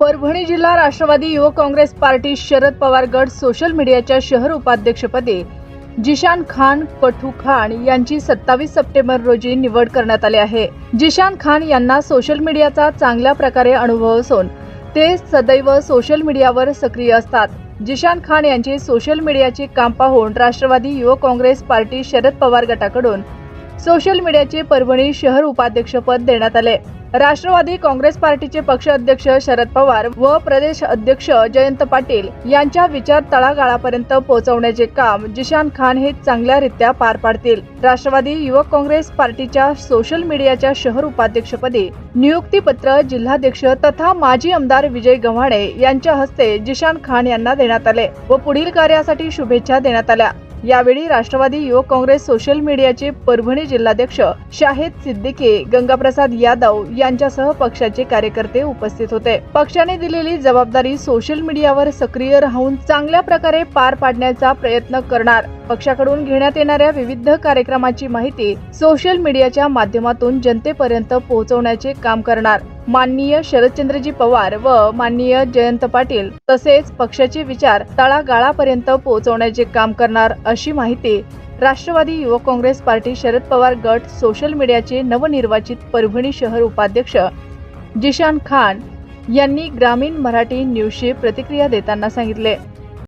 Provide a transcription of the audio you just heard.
परभणी जिल्हा राष्ट्रवादी युवक काँग्रेस पार्टी शरद पवार गट सोशल मीडियाच्या शहर उपाध्यक्षपदी जिशान खान पठू खान यांची सत्तावीस सप्टेंबर रोजी निवड करण्यात आली आहे. जिशान खान यांना सोशल मीडियाचा चांगल्या प्रकारे अनुभव असून ते सदैव सोशल मीडियावर सक्रिय असतात. जिशान खान यांची सोशल मीडियाची काम पाहून राष्ट्रवादी युवक काँग्रेस पार्टी शरद पवार गटाकडून सोशल मीडियाचे परभणी शहर उपाध्यक्षपद देण्यात आले. राष्ट्रवादी काँग्रेस पार्टीचे पक्ष अध्यक्ष शरद पवार व प्रदेश अध्यक्ष जयंत पाटील यांच्या विचार तळागाळापर्यंत पोहोचवण्याचे काम जिशान खान हे चांगल्यारित्या पार पाडतील. राष्ट्रवादी युवक काँग्रेस पार्टीच्या सोशल मीडियाच्या शहर उपाध्यक्षपदी नियुक्तीपत्र जिल्हाध्यक्ष तथा माजी आमदार विजय गव्हाणे यांच्या हस्ते जिशान खान यांना देण्यात आले व पुढील कार्यासाठी शुभेच्छा देण्यात आल्या. यावेळी राष्ट्रवादी युवक काँग्रेस सोशल मीडियाचे परभणी जिल्हाध्यक्ष शाहिद सिद्दीकी गंगाप्रसाद यादव यांच्यासह पक्षाचे कार्यकर्ते उपस्थित होते. पक्षाने दिलेली जबाबदारी सोशल मीडियावर सक्रिय राहून चांगल्या प्रकारे पार पाडण्याचा प्रयत्न करणार. पक्षाकडून घेण्यात येणाऱ्या विविध कार्यक्रमाची माहिती सोशल मीडियाच्या माध्यमातून जनतेपर्यंत पोहोचवण्याचे काम करणार. माननीय शरदचंद्रजी पवार व माननीय जयंत पाटील तसेच पक्षाचे विचार तळागाळापर्यंत पोहोचवण्याचे काम करणार अशी माहिती राष्ट्रवादी युवक काँग्रेस पार्टी शरद पवार गट सोशल मीडियाचे नवनिर्वाचित परभणी शहर उपाध्यक्ष जिशान खान यांनी ग्रामीण मराठी न्यूजशी प्रतिक्रिया देताना सांगितले.